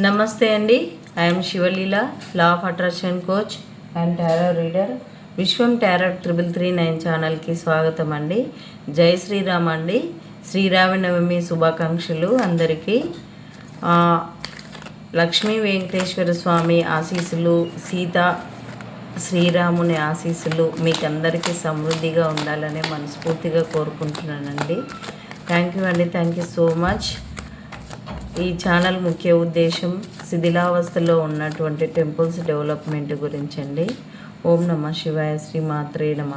నమస్తే అండి. I am Shivaleela law of attraction coach and tarot reader Vishwam tarot triple three nine ఛానల్కి స్వాగతం అండి. జై శ్రీరామ్ అండి. శ్రీరామనవమి శుభాకాంక్షలు అందరికీ. లక్ష్మీ వెంకటేశ్వర స్వామి ఆశీస్సులు సీత శ్రీరాముని ఆశీస్సులు మీకు అందరికీ సమృద్ధిగా ఉండాలని మనస్ఫూర్తిగా కోరుకుంటున్నానండి. థ్యాంక్ యూ అండి. థ్యాంక్ యూ సో మచ్ ఈ ఛానల్ ముఖ్య ఉద్దేశం శిథిలావస్థలో ఉన్నటువంటి టెంపుల్స్ డెవలప్మెంట్ గురించి అండి ఓం నమ శివాయ శ్రీ మాత్రే నమ.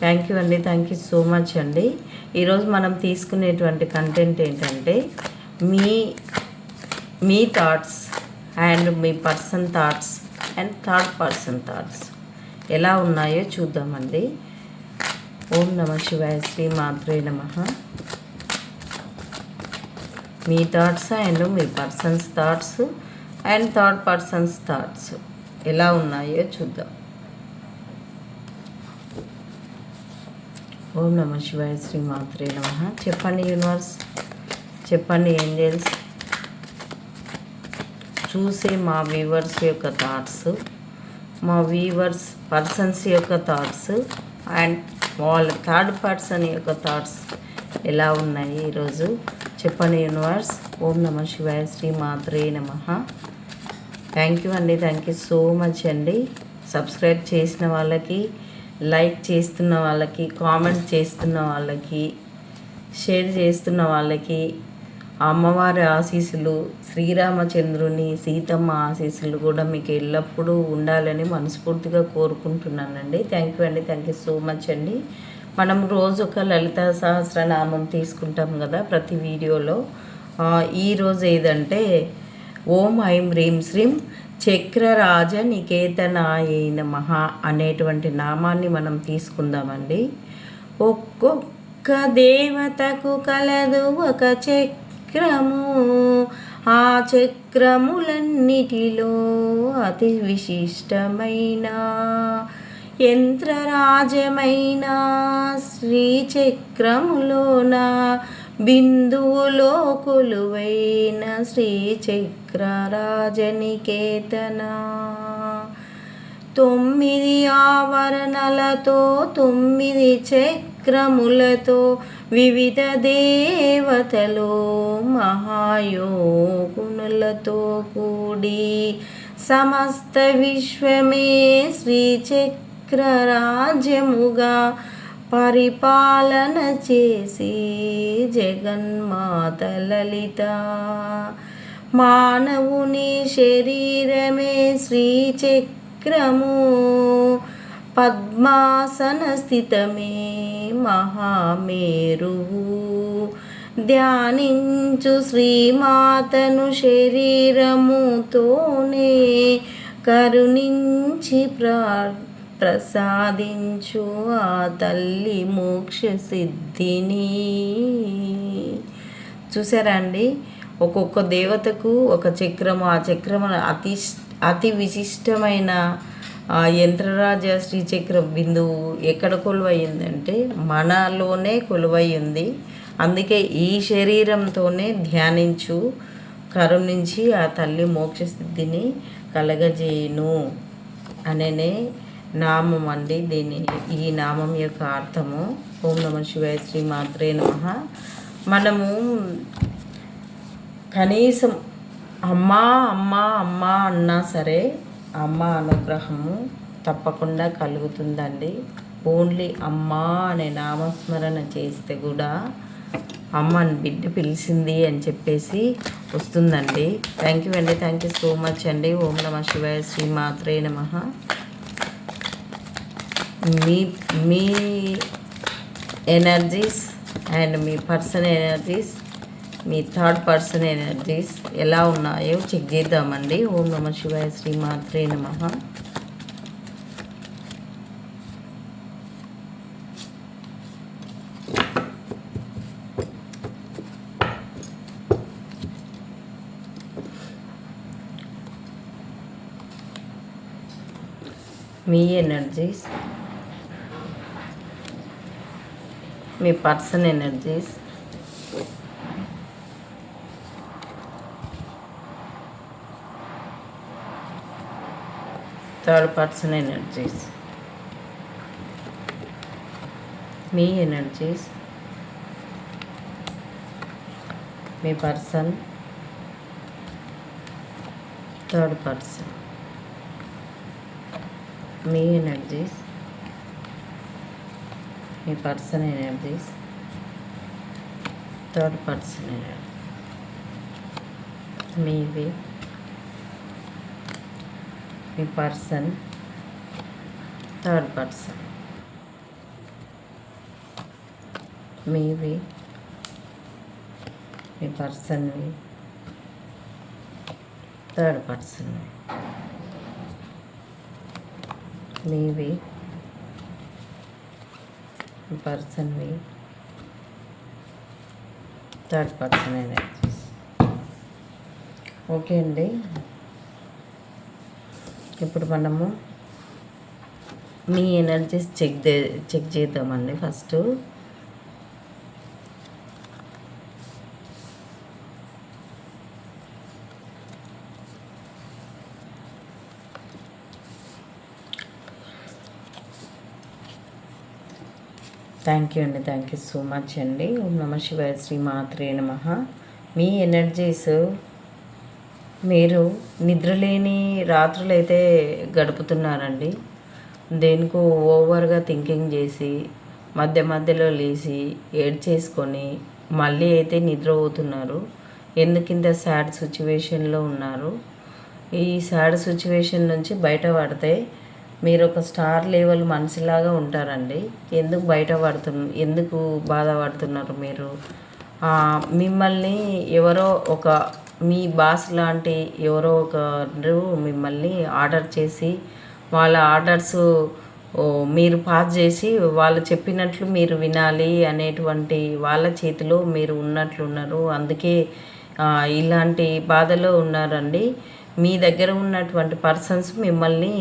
థ్యాంక్ యూ అండి. థ్యాంక్ యూ సో మచ్ అండి. ఈరోజు మనం తీసుకునేటువంటి కంటెంట్ ఏంటంటే మీ మీ thoughts and me person thoughts and third person thoughts ఎలా ఉన్నాయో చూద్దామండి. ఓం నమ శివాయ శ్రీ మాత్రే నమః. మీ thoughts and me persons thoughts and third persons thoughts ఎలా ఉన్నాయో చూద్దాం. ఓం నమ శివాయ శ్రీ మాత్రే నమ. చెప్పండి యూనివర్స్ చెప్పండి ఏంజల్స్ చూసే మా వ్యూవర్స్ యొక్క థాట్స్ మా వ్యూవర్స్ పర్సన్స్ యొక్క థాట్స్ అండ్ వాళ్ళ థర్డ్ పర్సన్ యొక్క థాట్స్ ఎలా ఉన్నాయి ఈరోజు? చెప్పండి యూనివర్స్ ఓం నమ శివాయ శ్రీ మాత్రే నమ. థ్యాంక్ యూ అండి థ్యాంక్ యూ సో మచ్ అండి. సబ్స్క్రైబ్ చేసిన వాళ్ళకి లైక్ చేస్తున్న వాళ్ళకి కామెంట్ చేస్తున్న వాళ్ళకి షేర్ చేస్తున్న వాళ్ళకి అమ్మవారి ఆశీస్సులు శ్రీరామచంద్రుని సీతమ్మ ఆశీస్సులు కూడా మీకు ఎల్లప్పుడూ ఉండాలని మనస్ఫూర్తిగా కోరుకుంటున్నానండి. థ్యాంక్ యూ అండి థ్యాంక్ యూ సో మచ్ అండి. మనం రోజు ఒక లలిత సహస్రనామం తీసుకుంటాం కదా ప్రతి వీడియోలో. ఈరోజు ఏదంటే ఓం ఐం హ్రీం శ్రీం చక్రరాజ నికేతనాయ నమః అనేటువంటి నామాన్ని మనం తీసుకుందామండి. ఒక్కొక్క దేవతకు కలదు ఒక చక్రము. ఆ చక్రములన్నిటిలో అతి విశిష్టమైన యంత్రరాజమైన శ్రీచక్రములోన? బిందువులో కొలువైన శ్రీచక్రరాజనికేతన? తొమ్మిది ఆవరణలతో తొమ్మిది చక్రములతో వివిధ దేవతలు మహాయోగునులతో కూడి సమస్త విశ్వమే శ్రీచక్ర శ్రీచక్రరాజ్యముగా పరిపాలన చేసి జగన్మాత లలిత మానవుని శరీరమే శ్రీచక్రము. పద్మాసన స్థితమే మహామేరువు. ధ్యానించు శ్రీమాతను శరీరముతోనే. కరుణించి ప్రార్థ ప్రసాదించు ఆ తల్లి మోక్ష సిద్ధిని. చూసారా అండి? ఒక్కొక్క దేవతకు ఒక చక్రము ఆ చక్రము అతి అతి విశిష్టమైన ఆ యంత్రరాజ శ్రీచక్ర బిందువు ఎక్కడ కొలువైందంటే మనలోనే కొలువై ఉంది అందుకే ఈ శరీరంతోనే ధ్యానించు కరుణించి ఆ తల్లి మోక్ష సిద్ధిని కలగజేయును. అనే నామం అండి దీని ఈ నామం యొక్క అర్థము ఓం నమ శివాయ శ్రీ మాత్రే నమ. మనము కనీసం అమ్మ అమ్మ అమ్మ అన్నా సరే అమ్మ అనుగ్రహము తప్పకుండా కలుగుతుందండి. ఓన్లీ అమ్మా అనే నామస్మరణ చేస్తే కూడా అమ్మ అని బిడ్డ పిలిచింది అని చెప్పేసి వస్తుందండి. థ్యాంక్ యూ అండి. థ్యాంక్ యూ సో మచ్ అండి. ఓం నమ శివాయ శ్రీ మాత్రే నమ. మీ మీ ఎనర్జీస్ అండ్ మీ పర్సన్ ఎనర్జీస్ మీ థర్డ్ పర్సన్ ఎనర్జీస్ ఎలా ఉన్నాయో చెక్ చేద్దామండి. ఓం నమ శివాయ శ్రీ మాత్రే నమ. మీ energies person energy third person energy energy person third person मी एनर्जी మీ person energies third person energy మీవి మీ పర్సన్ థర్డ్ పర్సన్ మీవి మీ పర్సన్వి థర్డ్ పర్సన్ మీవి మీ పర్సన్వి. థర్డ్ పర్సన్ ఎనర్జీస్ ఓకే అండి. ఇప్పుడు మనము మీ ఎనర్జీస్ చెక్ చెక్ చేద్దామండి ఫస్ట్. థ్యాంక్ యూ అండి. థ్యాంక్ యూ సో మచ్ అండి. ఓం నమ శివాయ శ్రీ మాత్రే నమ. మీ ఎనర్జీస్ మీరు నిద్రలేని రాత్రులు అయితే గడుపుతున్నారండి. దేనికో ఓవర్గా థింకింగ్ చేసి మధ్య మధ్యలో లేచి ఏడ్చేసుకొని మళ్ళీ అయితే నిద్రపోతున్నారు. ఎందుకు ఇంత సాడ్ సిచ్యువేషన్లో ఉన్నారు? ఈ సాడ్ సిచ్యువేషన్ నుంచి బయటపడితే మీరు ఒక స్టార్ లెవెల్ మనిషిలాగా ఉంటారండి. ఎందుకు బయట పడుతు ఎందుకు బాధపడుతున్నారు మీరు? మిమ్మల్ని ఎవరో ఒక మీ బాస్ లాంటి ఎవరో ఒకరు మిమ్మల్ని ఆర్డర్ చేసి వాళ్ళ ఆర్డర్స్ మీరు పాస్ చేసి వాళ్ళు చెప్పినట్లు మీరు వినాలి అనేటువంటి వాళ్ళ చేతిలో మీరు ఉన్నట్లున్నారు. అందుకే ఇలాంటి బాధలో ఉన్నారండి. మీ దగ్గర ఉన్నటువంటి పర్సన్స్ మిమ్మల్ని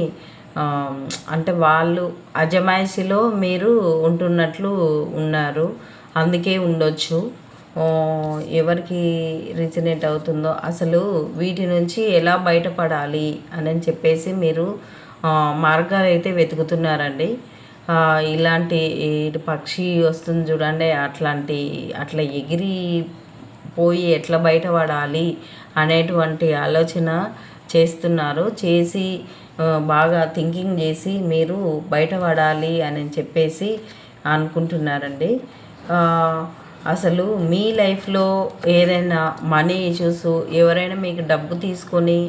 అంటే వాళ్ళు అజమాయిషిలో మీరు ఉంటున్నట్లు ఉన్నారు. అందుకే ఉండొచ్చు. ఎవరికి రిజనేట్ అవుతుందో అసలు వీటి నుంచి ఎలా బయటపడాలి అని చెప్పేసి మీరు మార్గాలు అయితే వెతుకుతున్నారండి. ఇలాంటి పక్షి వస్తుంది చూడండి అట్లాంటి అట్లా ఎగిరి పోయి ఎట్లా బయటపడాలి అనేటువంటి ఆలోచన చేస్తున్నారు. చేసి బాగా థింకింగ్ చేసి మీరు బయటపడాలి అని చెప్పేసి అనుకుంటున్నారండి. అసలు మీ లైఫ్లో ఏదైనా మనీ ఇష్యూస్ ఎవరైనా మీకు డబ్బు తీసుకొని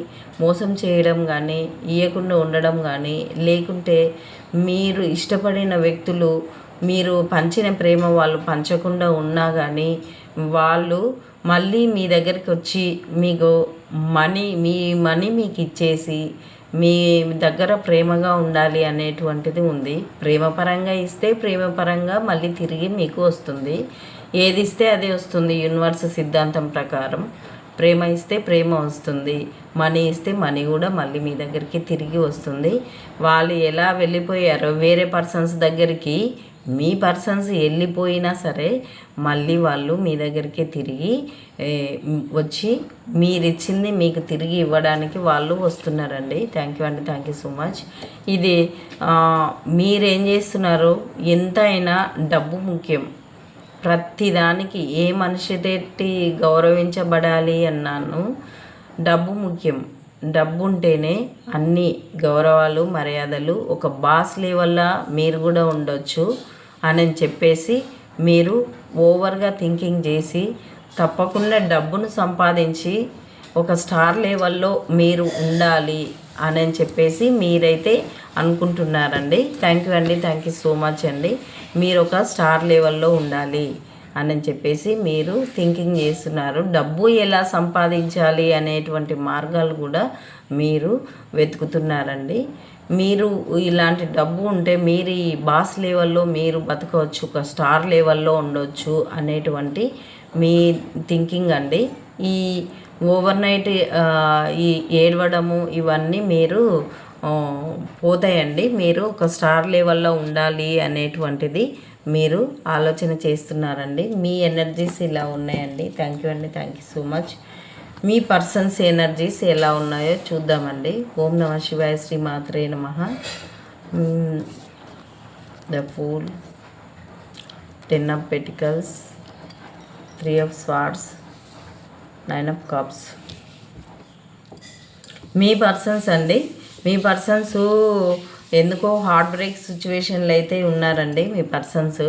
మోసం చేయడం కానీ ఇవ్వకుండా ఉండడం కానీ లేకుంటే మీరు ఇష్టపడిన వ్యక్తులు మీరు పంచిన ప్రేమ వాళ్ళు పంచకుండా ఉన్నా కానీ వాళ్ళు మళ్ళీ మీ దగ్గరికి వచ్చి మీకు మనీ మీ మనీ మీకు ఇచ్చేసి మీ దగ్గర ప్రేమగా ఉండాలి అనేటువంటిది ఉంది. ప్రేమపరంగా ఇస్తే ప్రేమపరంగా మళ్ళీ తిరిగి మీకు వస్తుంది. ఏది ఇస్తే అదే వస్తుంది యూనివర్స్ సిద్ధాంతం ప్రకారం. ప్రేమ ఇస్తే ప్రేమ వస్తుంది. మనీ ఇస్తే మనీ కూడా మళ్ళీ మీ దగ్గరికి తిరిగి వస్తుంది. వాళ్ళు ఎలా వెళ్ళిపోయారో వేరే పర్సన్స్ దగ్గరికి మీ పర్సన్స్ వెళ్ళిపోయినా సరే మళ్ళీ వాళ్ళు మీ దగ్గరికి తిరిగి వచ్చి మీరు ఇచ్చింది మీకు తిరిగి ఇవ్వడానికి వాళ్ళు వస్తున్నారండి. థ్యాంక్ యూ అండి థ్యాంక్ యూ సో మచ్ ఇది మీరేం చేస్తున్నారు? ఎంతైనా డబ్బు ముఖ్యం. ప్రతిదానికి ఏ మనిషి తట్టి గౌరవించబడాలి అన్నాను. డబ్బు ముఖ్యం. డబ్బు ఉంటేనే అన్ని గౌరవాలు మర్యాదలు ఒక బాస్ లెవెల్లా మీరు కూడా ఉండొచ్చు. అని చెప్పేసి మీరు ఓవర్గా థింకింగ్ చేసి తప్పకుండా డబ్బును సంపాదించి ఒక స్టార్ లెవెల్లో మీరు ఉండాలి అని చెప్పేసి మీరైతే అనుకుంటున్నారండి. థ్యాంక్ యూ అండి. థ్యాంక్ యూ సో మచ్ అండి. మీరు ఒక స్టార్ లెవెల్లో ఉండాలి. అని చెప్పేసి మీరు థింకింగ్ చేస్తున్నారు. డబ్బు ఎలా సంపాదించాలి అనేటువంటి మార్గాలు కూడా మీరు వెతుకుతున్నారండి. మీరు ఇలాంటి డబ్బు ఉంటే మీరు ఈ బాస్ లెవెల్లో మీరు బతకవచ్చు ఒక స్టార్ లెవెల్లో ఉండొచ్చు అనేటువంటి మీ థింకింగ్ అండి. ఈ ఓవర్ నైట్ ఈ ఏడవడము ఇవన్నీ మీరు పోతాయండి. మీరు ఒక స్టార్ లెవెల్లో ఉండాలి అనేటువంటిది మీరు ఆలోచన చేస్తున్నారండి. మీ ఎనర్జీస్ ఇలా ఉన్నాయండి. థ్యాంక్ యూ అండి. థ్యాంక్ యూ సో మచ్ మీ పర్సన్స్ ఎనర్జీస్ ఎలా ఉన్నాయో చూద్దామండి. ఓం నమ శివాయ శ్రీ మాత్రే నమ. The fool ten of pentacles three of swords nine of cups me persons అండి. మీ పర్సన్స్ ఎందుకో హార్ట్ బ్రేక్ సిచ్యువేషన్లో అయితే ఉన్నారండి మీ పర్సన్స్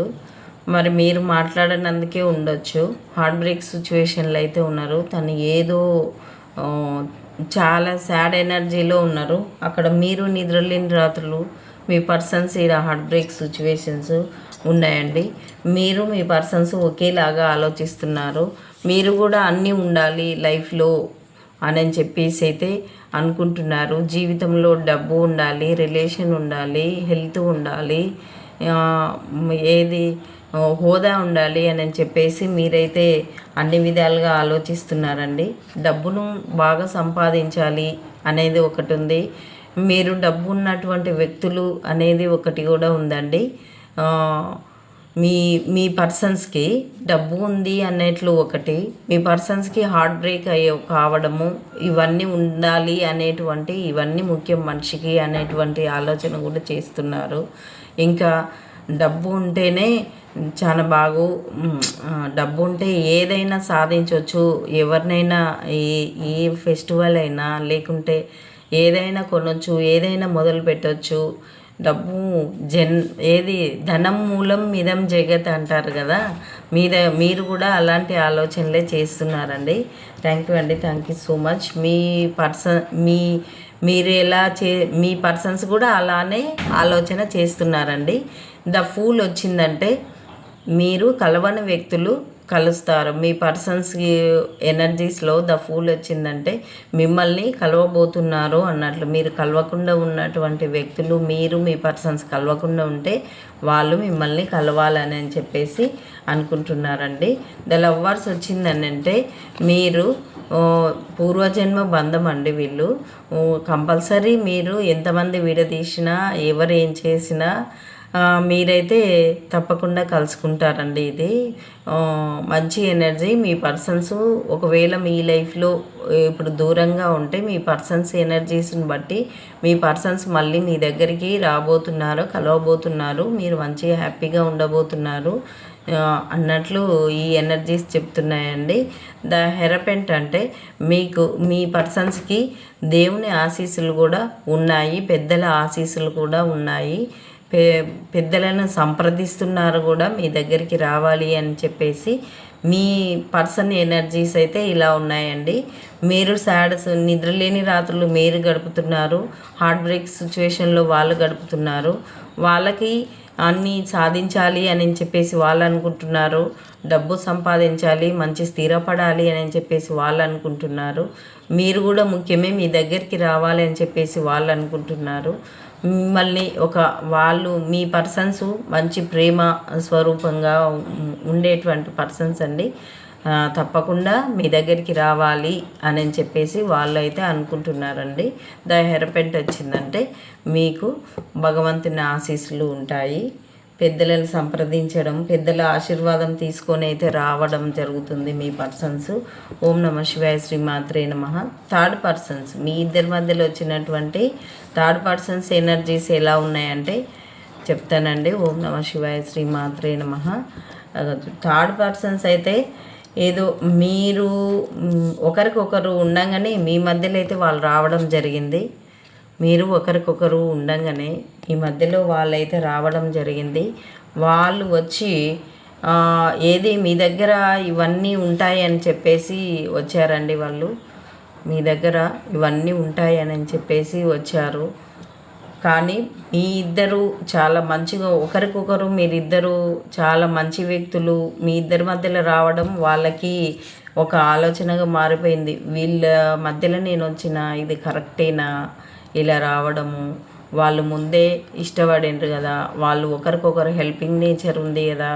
మరి మీరు మాట్లాడనందుకే ఉండొచ్చు. హార్ట్ బ్రేక్ సిచ్యువేషన్లో అయితే ఉన్నారు. తను ఏదో చాలా సాడ్ ఎనర్జీలో ఉన్నారు. అక్కడ మీరు నిద్రలేని రాత్రులు మీ పర్సన్స్ ఇలా హార్ట్ బ్రేక్ సిచ్యువేషన్స్ ఉన్నాయండి. మీరు మీ పర్సన్స్ ఒకేలాగా ఆలోచిస్తున్నారు. మీరు కూడా అన్నీ ఉండాలి లైఫ్లో అని చెప్పేసి అయితే అనుకుంటున్నారు. జీవితంలో డబ్బు ఉండాలి రిలేషన్ ఉండాలి హెల్త్ ఉండాలి ఏది హోదా ఉండాలి అని చెప్పేసి మీరైతే అన్ని విధాలుగా ఆలోచిస్తున్నారండి. డబ్బును బాగా సంపాదించాలి అనేది ఒకటి ఉంది. మీరు డబ్బు ఉన్నటువంటి వ్యక్తులు అనేది ఒకటి కూడా ఉందండి. మీ మీ పర్సన్స్కి డబ్బు ఉంది అనేట్లు ఒకటి మీ పర్సన్స్కి హార్ట్ బ్రేక్ అయ్యే కావడము ఇవన్నీ ఉండాలి అనేటువంటి ఇవన్నీ ముఖ్యం మనిషికి అనేటువంటి ఆలోచన కూడా చేస్తున్నారు. ఇంకా డబ్బు ఉంటేనే చాలా బాగు డబ్బు ఉంటే ఏదైనా సాధించవచ్చు ఎవరినైనా ఏ ఏ ఫెస్టివల్ అయినా లేకుంటే ఏదైనా కొనొచ్చు ఏదైనా మొదలు పెట్టవచ్చు డబ్బు జన్ ఏది ధనం మూలం మిదం జగత్ అంటారు కదా. మీద మీరు కూడా అలాంటి ఆలోచనలే చేస్తున్నారండి. థ్యాంక్ యూ అండి. థ్యాంక్ యూ సో మచ్ మీ పర్సన్ మీ మీరు ఎలా చే మీ పర్సన్స్ కూడా అలానే ఆలోచన చేస్తున్నారండి. ద ఫూల్ వచ్చిందంటే మీరు కలవని వ్యక్తులు కలుస్తారు. మీ పర్సన్స్కి ఎనర్జీస్లో ద ఫూల్ వచ్చిందంటే మిమ్మల్ని కలవబోతున్నారు అన్నట్లు. మీరు కలవకుండా ఉన్నటువంటి వ్యక్తులు మీరు మీ పర్సన్స్ కలవకుండా ఉంటే వాళ్ళు మిమ్మల్ని కలవాలని అని చెప్పేసి అనుకుంటున్నారండి. ద లవ్వర్స్ వచ్చిందని అంటే మీరు పూర్వజన్మ బంధం అండి వీళ్ళు. కంపల్సరీ మీరు ఎంతమంది విడదీసినా ఎవరు ఏం చేసినా మీరైతే తప్పకుండా కలుసుకుంటారండి ఇది. మంచి ఎనర్జీ మీ పర్సన్స్ ఒకవేళ మీ లైఫ్లో ఇప్పుడు దూరంగా ఉంటే మీ పర్సన్స్ ఎనర్జీస్ని బట్టి మీ పర్సన్స్ మళ్ళీ మీ దగ్గరికి రాబోతున్నారు కలవబోతున్నారు మీరు మంచిగా హ్యాపీగా ఉండబోతున్నారు అన్నట్లు ఈ ఎనర్జీస్ చెప్తున్నాయండి. ద హెరపెంట్ అంటే మీకు మీ పర్సన్స్కి దేవుని ఆశీస్సులు కూడా ఉన్నాయి పెద్దల ఆశీస్సులు కూడా ఉన్నాయి. పే పెద్దలను సంప్రదిస్తున్నారు కూడా మీ దగ్గరికి రావాలి అని చెప్పేసి మీ పర్సన్ ఎనర్జీస్ అయితే ఇలా ఉన్నాయండి. మీరు సాడ్స్ నిద్రలేని రాత్రులు మీరు గడుపుతున్నారు హార్ట్ బ్రేక్ సిచ్యువేషన్లో వాళ్ళు గడుపుతున్నారు. వాళ్ళకి అన్నీ సాధించాలి అని చెప్పేసి వాళ్ళు అనుకుంటున్నారు డబ్బు సంపాదించాలి మంచి స్థిరపడాలి అని చెప్పేసి వాళ్ళు అనుకుంటున్నారు. మీరు కూడా ముఖ్యమే మీ దగ్గరికి రావాలి అని చెప్పేసి వాళ్ళు అనుకుంటున్నారు. మిమ్మల్ని ఒక వాళ్ళు మీ పర్సన్స్ మంచి ప్రేమ స్వరూపంగా ఉండేటువంటి పర్సన్స్ అండి. తప్పకుండా మీ దగ్గరికి రావాలి అని చెప్పేసి వాళ్ళు అయితే అనుకుంటున్నారండి. ద హెరపెంట్ వచ్చిందంటే మీకు భగవంతుని ఆశీస్సులు ఉంటాయి. పెద్దలను సంప్రదించడం పెద్దల ఆశీర్వాదం తీసుకొని అయితే రావడం జరుగుతుంది మీ పర్సన్స్. ఓం నమ శివాయ శ్రీ మాత్రే నమ. థర్డ్ పర్సన్స్ మీ ఇద్దరి మధ్యలో వచ్చినటువంటి థర్డ్ పర్సన్స్ ఎనర్జీస్ ఎలా ఉన్నాయంటే చెప్తానండి. ఓం నమ శివాయ శ్రీ మాత్రే నమ. థర్డ్ పర్సన్స్ అయితే ఏదో మీరు ఒకరికొకరు ఉండగానే మీ మధ్యలో అయితే వాళ్ళు రావడం జరిగింది. మీరు ఒకరికొకరు ఉండగానే ఈ మధ్యలో వాళ్ళైతే రావడం జరిగింది. వాళ్ళు వచ్చి ఏది మీ దగ్గర ఇవన్నీ ఉంటాయి అని చెప్పేసి వచ్చారండి వాళ్ళు. మీ దగ్గర ఇవన్నీ ఉంటాయి అని చెప్పేసి వచ్చారు. కానీ మీ ఇద్దరు చాలా మంచిగా ఒకరికొకరు మీరిద్దరు చాలా మంచి వ్యక్తులు. మీ ఇద్దరి మధ్యలో రావడం వాళ్ళకి ఒక ఆలోచనగా మారిపోయింది. వీళ్ళ మధ్యలో నేను వచ్చిన ఇది కరెక్టేనా? ఇలా రావడము. వాళ్ళు ముందే ఇష్టపడిండ్రు కదా. వాళ్ళు ఒకరికొకరు హెల్పింగ్ నేచర్ ఉంది కదా.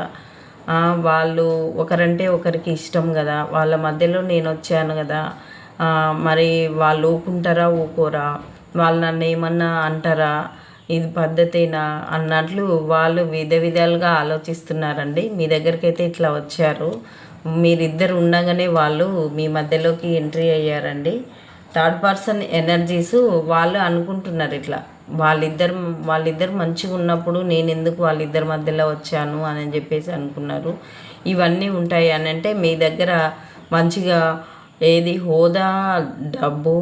వాళ్ళు ఒకరంటే ఒకరికి ఇష్టం కదా. వాళ్ళ మధ్యలో నేను వచ్చాను కదా మరి వాళ్ళు ఊకుంటారా ఊకోరా? వాళ్ళు నన్ను ఏమన్నా అంటారా? ఇది పద్ధతేనా? అన్నట్లు వాళ్ళు విధ విధాలుగా ఆలోచిస్తున్నారండి. మీ దగ్గరికి అయితే ఇట్లా వచ్చారు. మీరిద్దరు ఉండగానే వాళ్ళు మీ మధ్యలోకి ఎంట్రీ అయ్యారండి. థర్డ్ పర్సన్ ఎనర్జీస్ వాళ్ళు అనుకుంటున్నారు ఇట్లా. వాళ్ళిద్దరు వాళ్ళిద్దరు మంచిగా ఉన్నప్పుడు నేను ఎందుకు వాళ్ళిద్దరి మధ్యలో వచ్చాను అని చెప్పేసి అనుకున్నారు. ఇవన్నీ ఉంటాయి అని అంటే మీ దగ్గర మంచిగా ఏది హోదా డబ్బు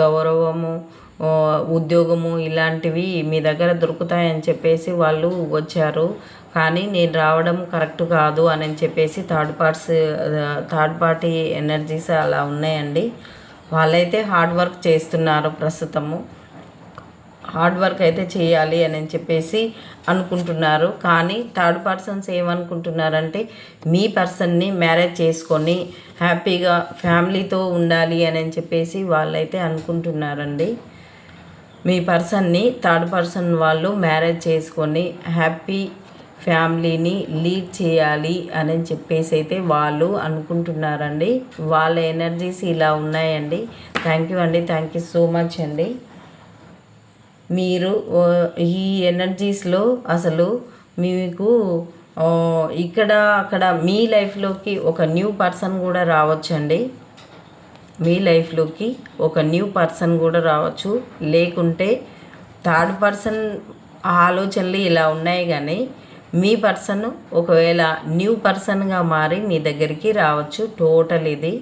గౌరవము ఉద్యోగము ఇలాంటివి మీ దగ్గర దొరుకుతాయని చెప్పేసి వాళ్ళు వచ్చారు. కానీ నేను రావడం కరెక్ట్ కాదు అని చెప్పేసి third parts third party energies అలా ఉన్నాయండి. వాళ్ళైతే హార్డ్ వర్క్ చేస్తున్నారు ప్రస్తుతము. హార్డ్ వర్క్ అయితే చేయాలి అని చెప్పేసి అనుకుంటున్నారు. కానీ థర్డ్ పర్సన్స్ ఏమనుకుంటున్నారంటే మీ పర్సన్ని మ్యారేజ్ చేసుకొని హ్యాపీగా ఫ్యామిలీతో ఉండాలి అని చెప్పేసి వాళ్ళైతే అనుకుంటున్నారండి. మీ పర్సన్ని థర్డ్ పర్సన్ వాళ్ళు మ్యారేజ్ చేసుకొని హ్యాపీ ఫ్యామిలీని లీడ్ చేయాలి అని చెప్పేసి అయితే వాళ్ళు అనుకుంటున్నారండి. వాళ్ళ ఎనర్జీస్ ఇలా ఉన్నాయండి. థ్యాంక్ యూ అండి. థ్యాంక్ యూ సో మచ్ అండి. మీరు ఈ ఎనర్జీస్లో అసలు మీకు ఇక్కడ అక్కడ మీ లైఫ్లోకి ఒక న్యూ పర్సన్ కూడా రావచ్చండి. మీ లైఫ్లోకి ఒక న్యూ పర్సన్ కూడా రావచ్చు. లేకుంటే థర్డ్ పర్సన్ ఆలోచనలు ఇలా ఉన్నాయి కానీ మీ పర్సన్ ఒకవేళ న్యూ పర్సన్గా మారి మీ దగ్గరికి రావచ్చు టోటల్ ఇది.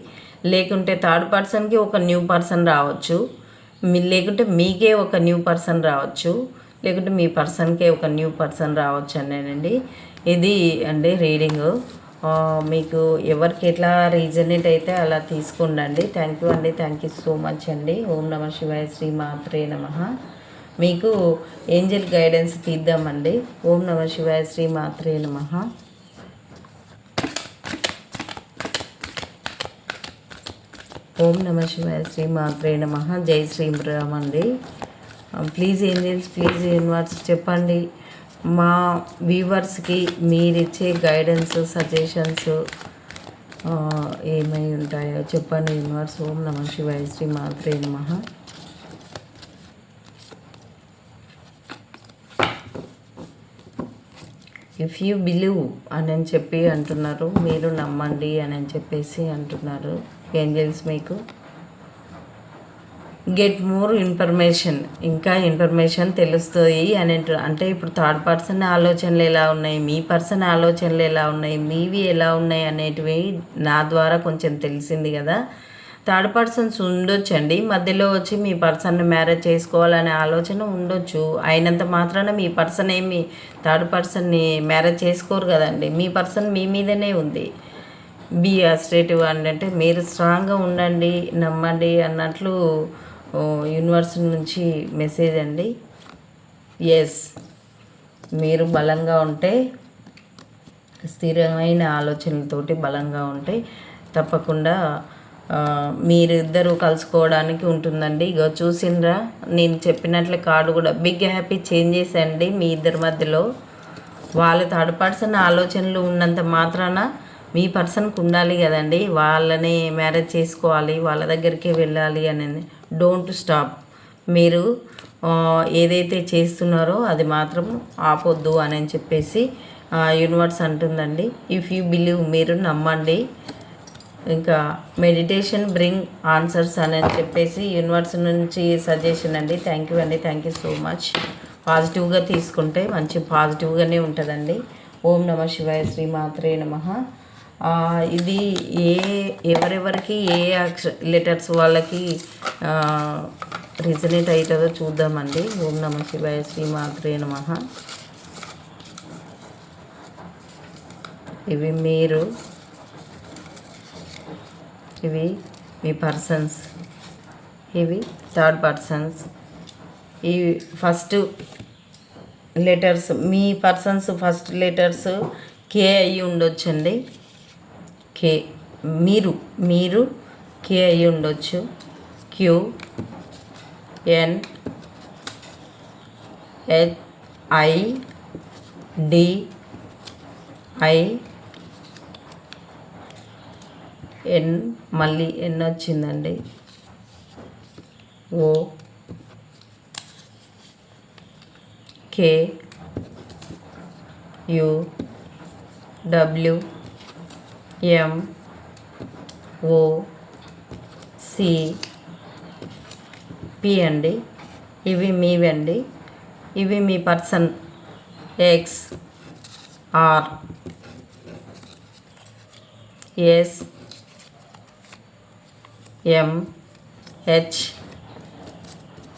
లేకుంటే థర్డ్ పర్సన్కి ఒక న్యూ పర్సన్ రావచ్చు. మీ లేకుంటే మీకే ఒక న్యూ పర్సన్ రావచ్చు. లేకుంటే మీ పర్సన్కే ఒక న్యూ పర్సన్ రావచ్చు అనేనండి ఇది అండి రీడింగ్. మీకు ఎవరికి ఎట్లా రీజనేట్ అయితే అలా తీసుకోండి థ్యాంక్ యూ అండి. థ్యాంక్ యూ సో మచ్ అండి. ఓం నమ శివాయ శ్రీ మాత్రే నమ. మీకు ఏంజల్ గైడెన్స్ తీద్దామండి. ఓం నమ శివాయ శ్రీ మాత్రే నమ. ఓం నమ శివాయ శ్రీ మాత్రే నమ. జై శ్రీరామ్ అండి. ప్లీజ్ ఏంజల్స్ ప్లీజ్ యూనివర్స్ చెప్పండి. మా వ్యూవర్స్కి మీరిచ్చే గైడెన్స్ సజెషన్స్ ఏమై ఉంటాయో చెప్పండి యూనివర్స్ ఓం నమ శివాయ శ్రీ మాత్రే నమ. ఇఫ్ యూ బిలీవ్ అని చెప్పి అంటున్నారు మీరు నమ్మండి అని చెప్పేసి అంటున్నారు. ఏంజల్స్ మీకు? గెట్ మోర్ ఇన్ఫర్మేషన్ ఇంకా ఇన్ఫర్మేషన్ తెలుస్తుంది అని అంటే ఇప్పుడు థర్డ్ పర్సన్ ఆలోచనలు ఎలా ఉన్నాయి? మీ పర్సన్ ఆలోచనలు ఎలా ఉన్నాయి? మీవి ఎలా ఉన్నాయి? అనేటివి నా ద్వారా కొంచెం తెలిసింది కదా. థర్డ్ పర్సన్స్ ఉండొచ్చండి. మధ్యలో వచ్చి మీ పర్సన్ని మ్యారేజ్ చేసుకోవాలనే ఆలోచన ఉండొచ్చు. అయినంత మాత్రాన మీ పర్సన్ ఏమి థర్డ్ పర్సన్ని మ్యారేజ్ చేసుకోరు కదండి. మీ పర్సన్ మీ మీదనే ఉంది. బీ అస్టేటివ్ అంటే మీరు స్ట్రాంగ్గా ఉండండి నమ్మండి అన్నట్లు యూనివర్స్ నుంచి మెసేజ్ అండి. ఎస్ మీరు బలంగా ఉంటే స్థిరమైన ఆలోచనలతోటి బలంగా ఉంటే తప్పకుండా మీరిద్దరూ కలుసుకోవడానికి ఉంటుందండి. ఇగో చూసిండ్రా నేను చెప్పినట్లు కార్డు కూడా బిగ్ హ్యాపీ చేంజ్ చేసేయండి మీ ఇద్దరి మధ్యలో. వాళ్ళ థర్డ్ పర్సన్ ఆలోచనలు ఉన్నంత మాత్రాన మీ పర్సన్కి ఉండాలి కదండి. వాళ్ళని మ్యారేజ్ చేసుకోవాలి వాళ్ళ దగ్గరికే వెళ్ళాలి అనేది. Don't stop. మీరు ఏదైతే చేస్తున్నారో అది మాత్రం ఆపొద్దు అని చెప్పేసి యూనివర్స్ అంటుందండి. ఇఫ్ యూ బిలీవ్ మీరు నమ్మండి. ఇంకా మెడిటేషన్ బ్రింగ్ ఆన్సర్స్ అని చెప్పేసి యూనివర్స్ నుంచి సజెషన్ అండి. థ్యాంక్ యూ అండి. థ్యాంక్ యూ సో మచ్ పాజిటివ్గా తీసుకుంటే మంచి పాజిటివ్గానే ఉంటుందండి. ఓం నమ శివాయ శ్రీమాత్రే నమ. ఇది ఏ ఎవరెవరికి ఏ అక్ష లెటర్స్ వాళ్ళకి రిజనేట్ అవుతుందో చూద్దామండి. ఓం నమ శివాయ శ్రీమాత్రే నమ. ఇవి మీరు ఇవి మీ పర్సన్స్. ఇవి థర్డ్ పర్సన్స్. ఈ ఫస్ట్ లెటర్స్ మీ పర్సన్స్ ఫస్ట్ లెటర్స్ కే అయ్యి ఉండొచ్చండి. కే మీరు మీరు కే అయి ఉండొచ్చు. Q N H I D I N మళ్ళీ ఎన్ని వచ్చిందండి. O. K. U. W. M. O. C. P అండి. ఇవి మీవండి. ఇవి మీ person X R. S. M H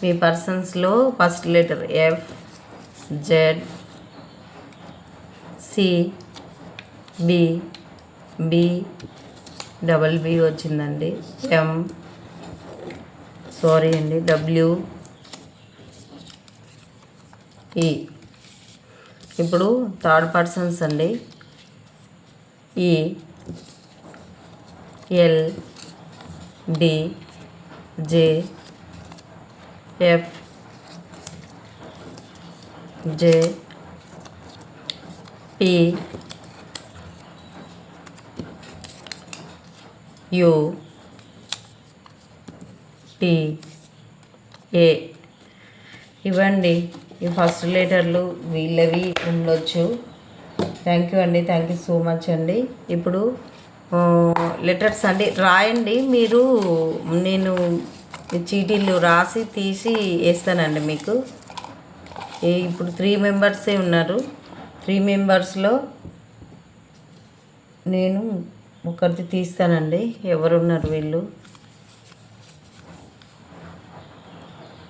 మీ పర్సన్స్లో first letter F Z C B B double B వచ్చిందండి. ఎం సారీ అండి. W ఈ ఇప్పుడు థర్డ్ పర్సన్స్ అండి. ఈ L D J F J P U T A. ఇవ్వండి. ఈ ఫస్ట్ లెటర్లు వీళ్ళవి ఉండొచ్చు. థ్యాంక్ యూ అండి. థ్యాంక్ యూ సో మచ్ అండి. ఇప్పుడు లెటర్స్ అండి. రాయండి. మీరు నేను చీటీలు రాసి తీసి వేస్తానండి మీకు. ఇప్పుడు త్రీ మెంబర్సే ఉన్నారు. త్రీ మెంబర్స్లో నేను ఒకరిది తీస్తానండి. ఎవరున్నారు వీళ్ళు?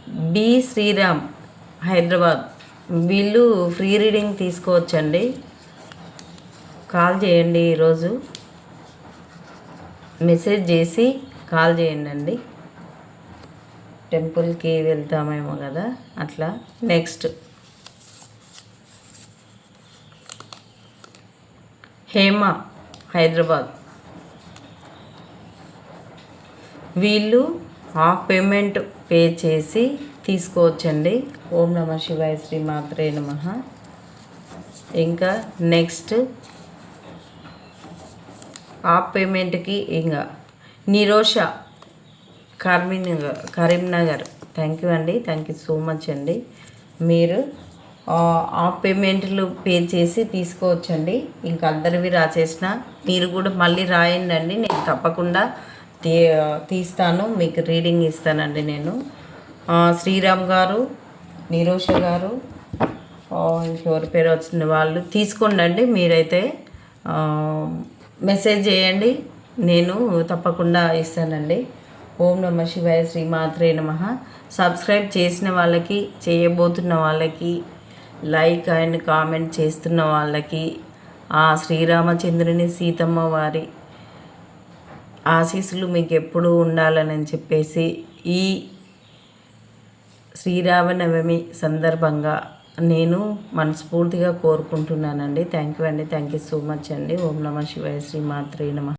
బి శ్రీరామ్ హైదరాబాద్. వీళ్ళు ఫ్రీ రీడింగ్ తీసుకోవచ్చండి. కాల్ చేయండి ఈరోజు. మెసేజ్ చేసి కాల్ చేయండి టెంపుల్కి వెళ్తామేమో కదా అట్లా నెక్స్ట్. హేమ హైదరాబాద్. వీళ్ళు హాఫ్ పేమెంట్ పే చేసి తీసుకోవచ్చండి. ఓం నమ శివాయ శ్రీ మాత్రే నమ. ఇంకా నెక్స్ట్ ఆ పేమెంట్కి ఇంకా నిరోష కరీంనగర్ కరీంనగర్. థ్యాంక్ యూ అండి. థ్యాంక్ యూ సో మచ్ అండి. మీరు ఆ పేమెంట్లు పే చేసి తీసుకోవచ్చండి. ఇంకా అందరివి రాసేసిన మీరు కూడా మళ్ళీ రాయండి అండి. నేను తప్పకుండా తీ తీస్తాను. మీకు రీడింగ్ ఇస్తానండి నేను. శ్రీరామ్ గారు నిరోష గారు ఇంకెవరి పేరు వచ్చిన వాళ్ళు తీసుకోండి మీరైతే. మెసేజ్ చేయండి. నేను తప్పకుండా ఇస్తానండి. ఓం నమ శివాయ శ్రీ మాత్రే నమ. సబ్స్క్రైబ్ చేసిన వాళ్ళకి చేయబోతున్న వాళ్ళకి లైక్ అండ్ కామెంట్ చేస్తున్న వాళ్ళకి ఆ శ్రీరామచంద్రుని సీతమ్మ వారి ఆశీస్సులు మీకు ఎప్పుడూ ఉండాలని చెప్పేసి ఈ శ్రీరామనవమి సందర్భంగా నేను మనస్ఫూర్తిగా కోరుకుంటున్నానండి. థ్యాంక్ యూ అండి. థ్యాంక్ యూ సో మచ్ అండి. ఓం నమ శివాయ శ్రీ మాత్రే నమ.